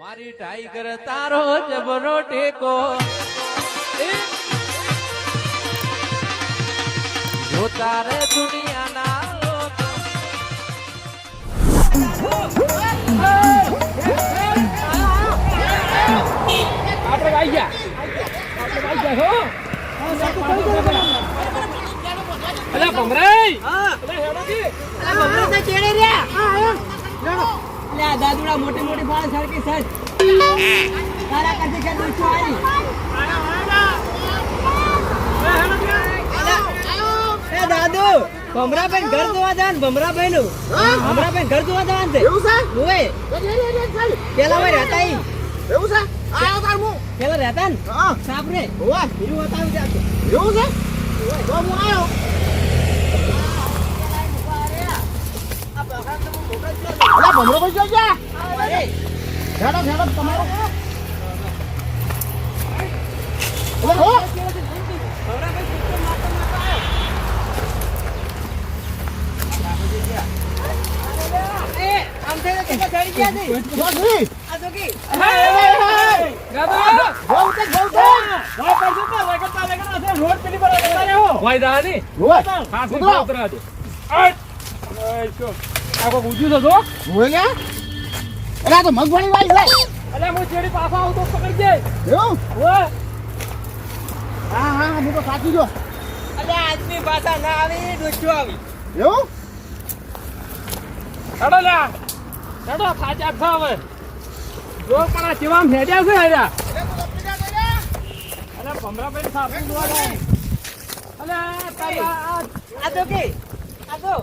મારી ટાઈગર તારો જબરો ટેકો. જો તારે દુનિયાના આપણે અલા ભમરાઈ હેડો કી દાદુડા મોટી મોટી ફાળ સરકી સાહેબ. તારા કાંઠે કે દોસ્તો આવી. એ દાદુ ભમરાભાઈ ઘર જોવા જવાનું ભમરાભાઈ નું ભમરાભાઈ ઘર જોવા જવાનું છે. એવું છે? ઓય પેલા રહેતા એવું છે? આયો તાર હું પેલા રહેતા ને? સાપરે ઓવા બીજું બતાવી જાતો એવું છે? તો હું આયો. અલા ભમરો ભાઈ જો જા હેડો હેડો તમારો ઓલા હો ગયા રોડ પેલી પર ઉતરો. ઉતરા દે અટ તો આ કોઈ અરે તો મગફળી વાળી છે. અલે હું ચેડી આવું આવતો પકડી દે. એવું? હા. હા હું તો સાચી જો અલે આજની પાછા ના આવી દોસ્તો આવી. એવું? ચડો લ્યા. ચડો ખાચા ખાવે જો પણ આ કેવામ હેડ્યા છે હેડ્યા અલે ભમરાભાઈ સાપુ જોવા જાય. અલે તારા આ આ તો કે આ તો.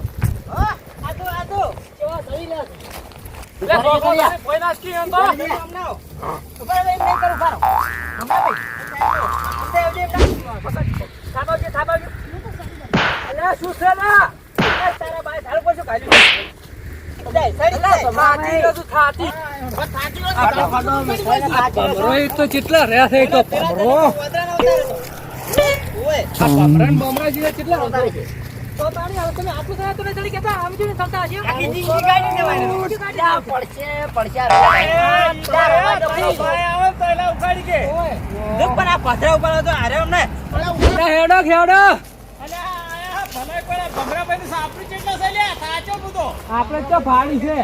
આ તો આ તો કેટલા રહ્યા છે તો જેવા કેટલા તો તારી હવે તમે આટલું થયા તો નહીં ચડી કહેતા, આમ જોઈને ચાલતા હશો. આખી જિંદગી કાઢી દેવાની. જા, પડશે, પડશે. જા, રવા દો ભાઈ. જો પણ આ પથરા ઉપર હતો, હારે એમ ને. હેડો હેડો હેડો તો ભાડી છે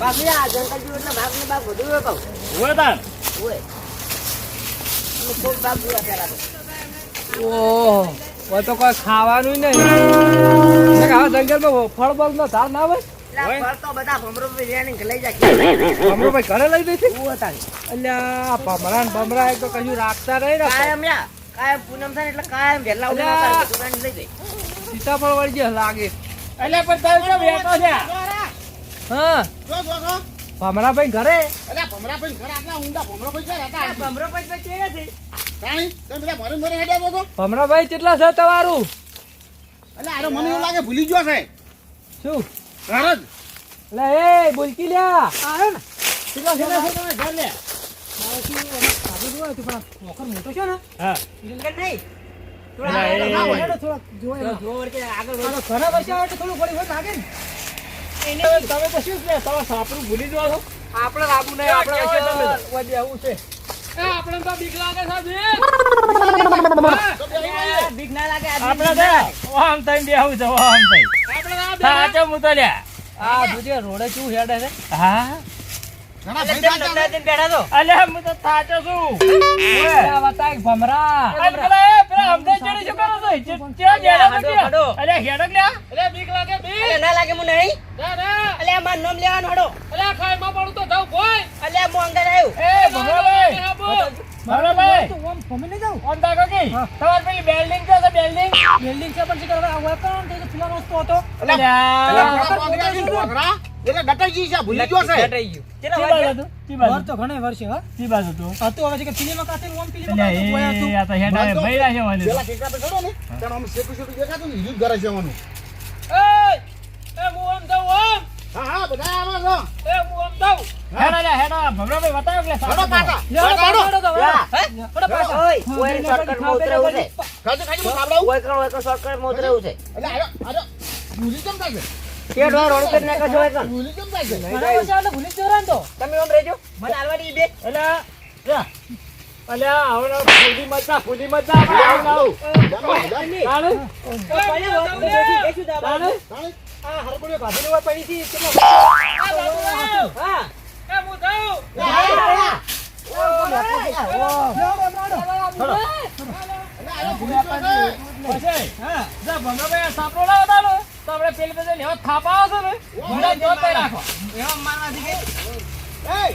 બાકી આ જંગલ જેવું એટલે ભાગ ને બધું હોય કહું. હોય. અમે ખૂબ ભાગ જોયા પેલા ઓહ ઓ તો કોઈ ખાવાનું નહીં આ જંગલમાં ફળ બળ નો ધાર ના હોય ફળ તો બધા ભમરો લઈ જાય. ભમરો ઘરે લઈ દઈ છે એવું હતા. અલ્યા ભમરા ને એક તો કશું રાખતા નહીં ને કાયમ યા, કાયમ પૂનમ થાય ને એટલે કાયમ વહેલા રાણીને લઈ જાય. સીતાફળ વળી લાગે એટલે પણ તારે કેમ છે હા. જો જો જો. ભમરા ભાઈ ઘરે? અલા ભમરા ભાઈ ઘર આટલા ઊંડા ભમરો ભાઈ હતા રહેતા આ ભમરો પર તો કેવા છે? રાણી તમે બધા ભમરા ભાઈ કેટલા છે તમારું? એટલે આરો મને એવું લાગે ભૂલી ગયો છે. શું? ઘર લે એ બોલકી લ્યા. આવે ને? કેટલા છે તમે? ઘર લે. મોટો છે ને? હા. નહીં. થોડા આગળ થોડા. આગળ ઘણા વર્ષે આવે તો થોડું ઘણી હોય લાગે ને. તમે તો શું છે સાપરું ભૂલી જાવ છો આપણે લાગુ નહીં આપણે હશે તમે વજે છે. આપણે તો બીક લાગે છે બીક ના લાગે આપણે બીક ના તો લાગે. આમ થઈને બેહું છે આમ થઈ સાચો મુતો લ્યા. આ દુજે રોડે કેવું હેડે છે? હા? હું તો ભમરા. શું લાગે ના લાગે હું નહીં. અલે મારું નામ લેવાનું હડો. અલ્યા ખાઈ માં પડું તો જાવ ભોય અલે હું અંદર આવ્યો. એ ભમરાભાઈ ભમરાભાઈ ઓન દાગો કી? તમાર પેલી બિલ્ડિંગ છે તો બિલ્ડિંગ? બિલ્ડિંગ છે પણ શીખર આ વેપણ તે ફુલા રસ્તો હતો. ને ઘોઘરા. એટલે ડટાઈ છે ભૂલી ગયો છે. કેટલા કી વાગ્યા? બાજુ? હતું? કી બાજુ હતું? કી બાજુ હતું? અલ્યા, એ આ તો. હેડા બસ તો. ભૈરા છે વાંધો. પેલા ઠેકા પર ચડો ને. ત્યારે આમ શેકું શેકું દેખાતું ને હીરું જ છે એવાનું. એય! એ હું. હા બધા આવો છો એ હું આમ જાઉં. હેડો લે, હેડો. ભમરાભાઈ બતાવો કે હેડો પાછા. હેડો, હેડો. હેડો પાછા. ઓય, ઓય, શોર્ટકટમાં ઉતરેવું છે. ખાજો ખાજો હું ઓય કણ, ઓય કણ, શોર્ટકટમાં ઉતરેવું છે. એટલે આજો આજો ભૂલી કેમ થાય છે શેઠ હોય, રોડ ઉપર નાખો છો, ઓય ભૂલી કેમ થાય છે ઘણા એટલે ભૂલી જ તો. તમે આમ રહેજો. મને હાલવાની બે. અલ્યા, યા. અલ્યા, આવડો ફૂલી મજા, ફૂલી મજા. આવું, આવું. આ હરકુડીઓ કાઢીને હોય પડી હતી, કેટલો- હા. હું. આ મારવાથી કે, એ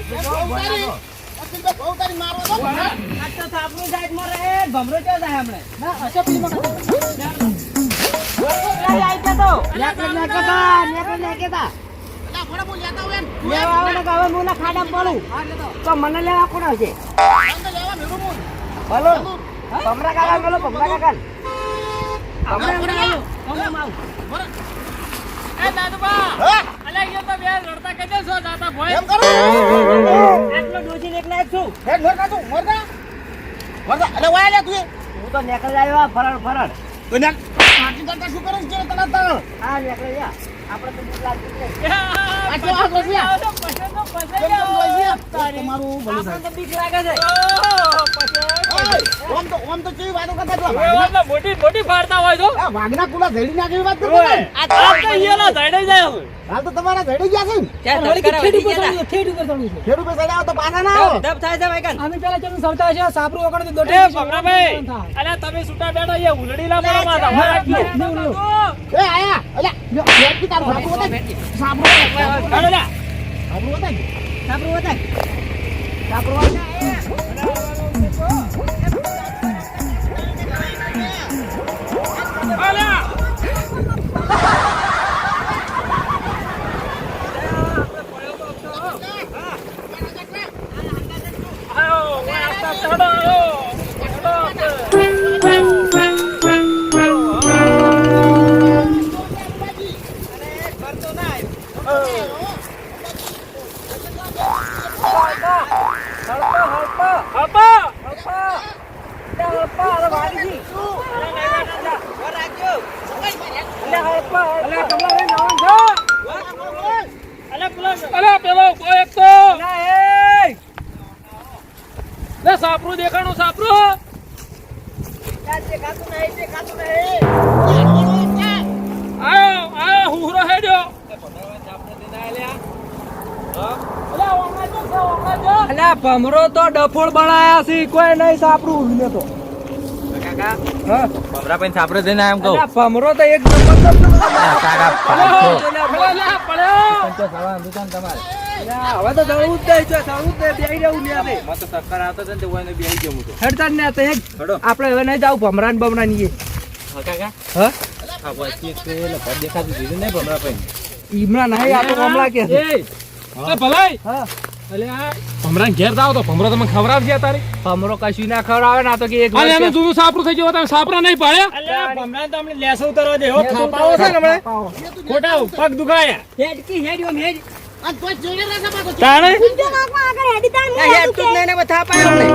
સાઈડમાં રહે, ભમરો ચો જાય હમણે. તો. મને લેવા કોણ આવશે? બોલ. ભમરા કાકા બોલો, ભમરા કાકા. હા તો નીકળી આવ્યો ફરણ ફરડ તો ને પાટી કરતા શું કરે છે તને તને હા નેકળ આપણે તો લાગતી આટલો ગોસિયા. તમારું ભલું થાય બીક લાગે છે ઓમ તો ઓમ તો કેવી વાતો કરતા પેલા એ મોટી મોટી ફાડતા હોય તો આ વાઘના કુલા ધડી નાખે એવી વાત ને? આ તો અહીંયાના ધડે જાય હાલ તો તમારા ધડી ગયા છે ને ત્યાં ધડકારા વધી ગયા હતા. ખેડૂત પૈસા લાવો તો પાછા ના આવો ધબ થાય છે ભાઈકાન. એ ભમરાભાઈ, અલ્યા તમે છૂટા બેઠા અહીંયા ઉલડીલા મારવા માં હતા. એ આયા અલ્યા જો, બેઠી તારું સાપરું સાપરું બતાય. હાલો સાપરું બતાય. સાપરું બતાય. સાપરું બતાય. લે, સાપરું દેખાણું સાપરું. આયો આયો હુહરો હેડ્યો. અલ્યા ભમરો તો ડફોળ બળાયા છે કોઈ નહીં સાપડું ને તો. અલ્યા ભમરો તો એક નંબર નો અલ્યા, હવે તો જવું જ નહીં જો જવું જ નહીં બેહી લ્યા તે. ને તે. આપણે હવે નહીં જાવ ભમરાન બમરાન ઈએ. હા? ઈમરા નહીં આ તો કે ભલાઈ. હા. અલ્યા ભમરાને ઘેર જાવ તો ભમરો તમે ખવડાવજે તારે ભમરો કશું ના ખવડાવે ના તો કે એક અને એનું જૂનું સાપરું થઈ ગયું તમે સાપરા નહીં પાડ્યા અલ્યા ભમરા તો અમને લેસો ઉતરવા દે હો થાપાવો છે ને હમણે ખોટા પગ દુખાયા હેડકી હેડ ઓમ હેડ. આ તો ચેડે રહેશે પાછો. તાણે આ હેડ તું જ નહીં ને બધા પાયો અમને.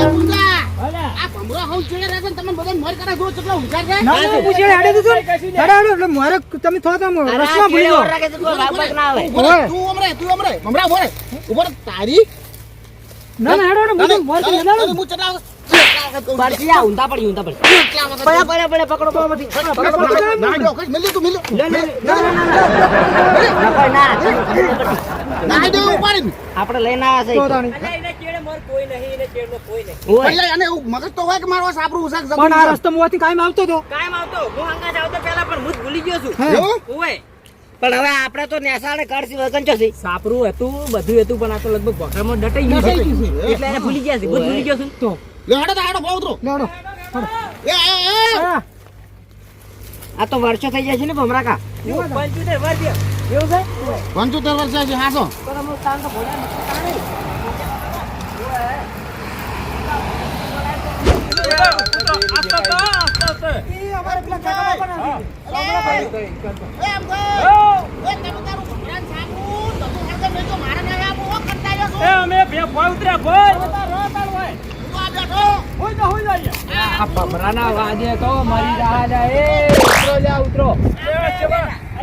એ મુંજા. આ ભમરો હાવ ચેડે રહેશે તમે બધા મોર કરે જો કેટલા હુંકાર છે ના, ના, પૂછે, હેડે તો તું. હેડે, હેડે, એટલે મારે તમે થોડા તો રસમાં ભૂલી ચેડે રાખે તો ભાગ ના આવે. રહે, તું અમરે તું ભમરા ઊભો રહે. ઊભો તારી. ના, ના, હેડે, હેડે, હું મારે હેડાડો. તારી હું ચેટલા પડશે આ ઊંધા પડી ઊંધા પડી પડ્યા પડ્યા પડ્યા પકડો તો બધી. પકડ, પકડ, પકડ. ના, જો, કઈ મિલ્યું તું, મિલ્યું. લે, લે, લે. ના ના ના ના ના કોઈ ના તમે ખબર નથી. ના, દે, ઉપાડીને. આપણે લઈને આવ્યા છે પણ આ રસ્તો મોથી કાયમ આવતો હતો કાયમ આવતો હું હંગાત આવતો પહેલા પણ હું ભૂલી ગયો છું ઓય પણ હવે આપણે તો નેસાડે કરશી વગન છો સાપરું હતું બધું હતું પણ આ તો લગભગ ભોખરામાં ડટાઈ ગયું. એટલે ભૂલી ગયા છે ભૂલી ગયો છું તો આ તો વર્ષો થઈ જાય છે ને ભમરા કા. પંચોતેર વર્ષ એવું છે? પંચોતેર વર્ષ છે હાસો અમે ઉતર્યા ભાઈ. આ તો જાય ભમરાના વાજે તો મરી છે. એ ઉતરો લ્યા, ઉતરો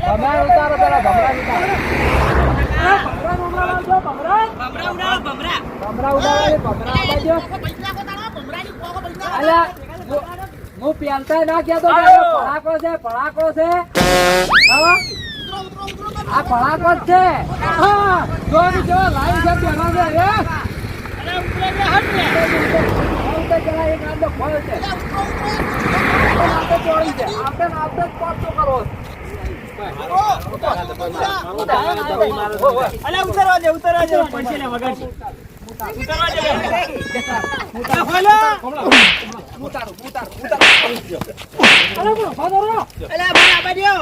ભમરા ઉતારો પેલા ભમરા ઉતારો ભમરા ઉડાડો, ભમરા. બાજુ. અલ્યા, હું- પેલતા ના કહેતો કે આ છે ભડાકો છે હા? તો આ જ છે હા જો ને જો લાઈન છે બેઠા છે ઉતરવા દે ઉતરવા દે. પૈસે ને વગાડશે ઉતરવા દે. ઉતારો ઉતારો ઉતારો અરે બોલો ફાદરો અલ્યા, ભાઈ, આ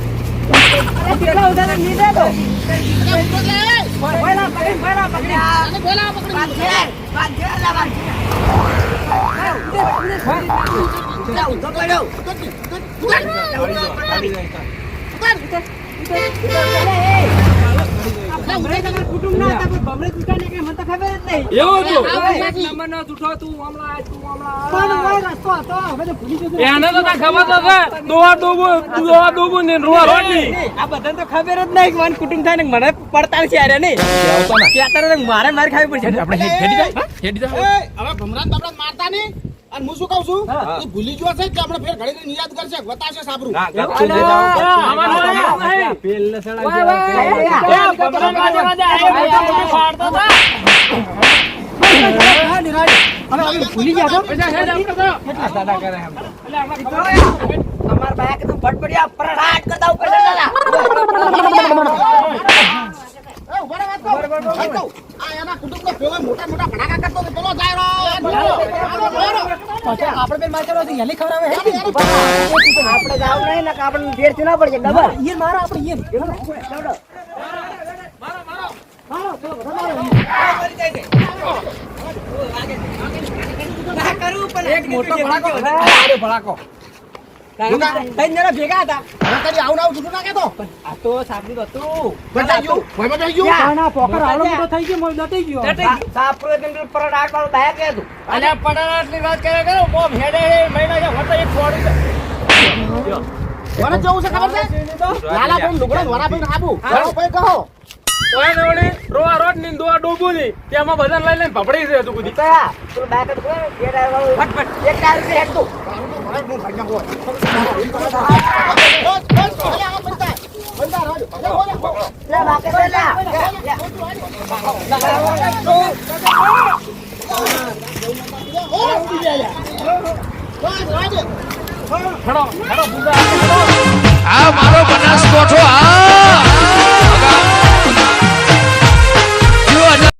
પેલા ઉદાહરણ નહીં દેતો. ઉતરો કુટુંબ થાય ને મને પડતા છે અરે નહીં. મારે માર ખાવી પડશે. આપણે મારતા નહીં? અને હું શું કહું છું એ ભૂલી ગયો છે કે આપણે ફેર ઘડીને નિયાદ કરશે બતાશે સાબરું વાય, વાય. ભૂલી ગયા છો તમાર બાયા કે તું ફટફડિયા પરડાટ કરતા ઉપર ચડતા એના કુટુંબનો પેલો મોટા મોટા ભડાકા કરતો હતો, પેલો જાય આપણે બે માર કરો હેલી ખવડાવે હે એનો, એનો. આપણે જાવ નહીં ને આપણે ભેરથી ના પડશે ડબલ ઈર મારો આપણે ઈર એક મોટો ભડાકો. ભેગા હતા. હવે આવું આવું જૂઠું ના કહેતો. આ તો સાબુ હતું બતાઈ ગયું. ભોંયમાં બેસી ગયું. ના પોકર આવડો મોટો થઈ ગયો મોય લટી ગયો. સાપરો એકદમ પરડાટ વાળું બાયા કે હતું અલ્યા પડાટની વાત કરે કરો બોમ હેડે મહિના છે હોતા એક ફોડી દે કોને જવું છે ખબર છે? લુગડો આબુ કહો. ઓય રોવા રોટની દોવા ડૂબું ની તેમાં બધા લઈ લઈને ભપડી છે તું બધી કયા બે વાળું ફટફટ એક બાકે તો આ મારો બનાસકોઠો આ